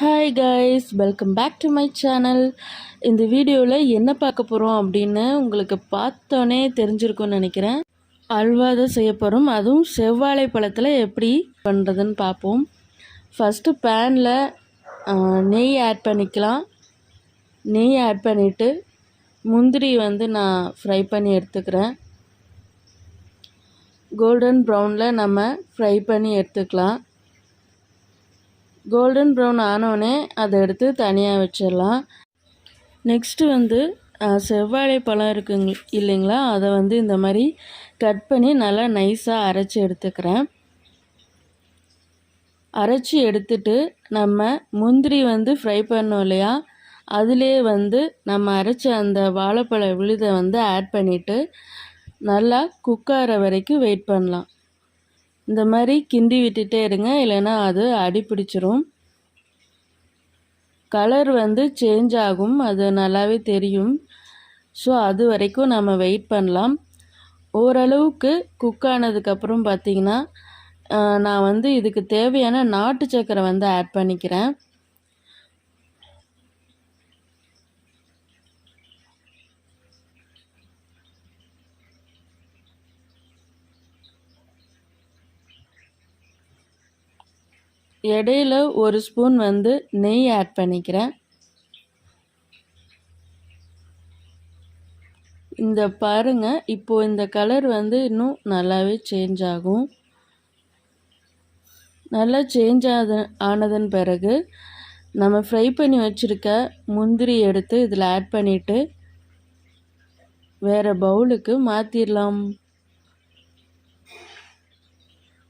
Hi guys welcome back to my channel இந்த வீடியோவில் என்ன பார்க்க போகிறோம் அப்படின்னு உங்களுக்கு பார்த்தோன்னே தெரிஞ்சிருக்கும்னு நினைக்கிறேன். அல்வா தான் செய்ய போகிறோம் அதுவும் செவ்வாழை பழத்தில் எப்படி பண்ணுறதுன்னு பார்ப்போம். ஃபஸ்ட்டு பேனில் நெய் ஆட் பண்ணிக்கலாம். நெய் ஆட் பண்ணிவிட்டு முந்திரி வந்து நான் ஃப்ரை பண்ணி எடுத்துக்கிறேன். கோல்டன் ப்ரௌனில் நம்ம ஃப்ரை பண்ணி எடுத்துக்கலாம். கோல்டன் ப்ரௌன் ஆனோடனே அதை எடுத்து தனியாக வச்சிடலாம். நெக்ஸ்ட்டு வந்து செவ்வாழை பழம் இருக்குங்க இல்லைங்களா? அதை வந்து இந்த மாதிரி கட் பண்ணி நல்லா நைஸாக அரைச்சி எடுத்துக்கிறேன். அரைச்சி எடுத்துட்டு நம்ம முந்திரி வந்து ஃப்ரை பண்ணோம் இல்லையா? அதிலே வந்து நம்ம அரைச்ச அந்த வாழைப்பழ விழுதை வந்து ஆட் பண்ணிவிட்டு நல்லா குக் ஆகிற வரைக்கும் வெயிட் பண்ணலாம். இந்த மாதிரி கிண்டி விட்டுட்டே இருங்க இல்லைன்னா அது அடி பிடிச்சிரும். கலர் வந்து சேஞ்ச் ஆகும் அது நல்லாவே தெரியும். ஸோ அது வரைக்கும் நம்ம வெயிட் பண்ணலாம். ஓரளவுக்கு குக் ஆனதுக்கப்புறம் பார்த்தீங்கன்னா நான் வந்து இதுக்கு தேவையான நாட்டு சக்கரை வந்து ஆட் பண்ணிக்கிறேன். இடையில ஒரு ஸ்பூன் வந்து நெய் ஆட் பண்ணிக்கிறேன். இந்த பாருங்கள் இப்போது இந்த கலர் வந்து இன்னும் நல்லாவே சேஞ்ச் ஆகும். நல்லா சேஞ்ச் ஆத ஆனதன் பிறகு நம்ம ஃப்ரை பண்ணி வச்சுருக்க முந்திரி எடுத்து இதில் ஆட் பண்ணிவிட்டு வேறு பவுலுக்கு மாற்றிடலாம்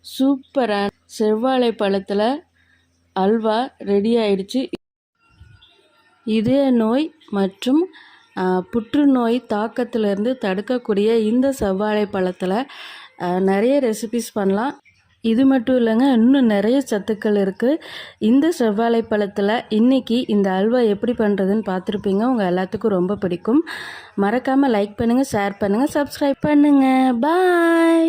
சூப்பரான செவ்வாழை பழத்தில் அல்வா ரெடி ஆயிடுச்சு. இதய நோய் மற்றும் புற்றுநோய் தாக்கத்திலிருந்து தடுக்கக்கூடிய இந்த செவ்வாழை பழத்தில் நிறைய ரெசிபிஸ் பண்ணலாம். இது மட்டும் இல்லைங்க இன்னும் நிறைய சத்துக்கள் இருக்குது இந்த செவ்வாழை பழத்தில் இன்றைக்கி இந்த அல்வா எப்படி பண்ணுறதுன்னு பார்த்துருப்பீங்க. உங்கள் எல்லாத்துக்கும் ரொம்ப பிடிக்கும். மறக்காமல் லைக் பண்ணுங்கள் ஷேர் பண்ணுங்கள் சப்ஸ்கிரைப் பண்ணுங்கள் பாய்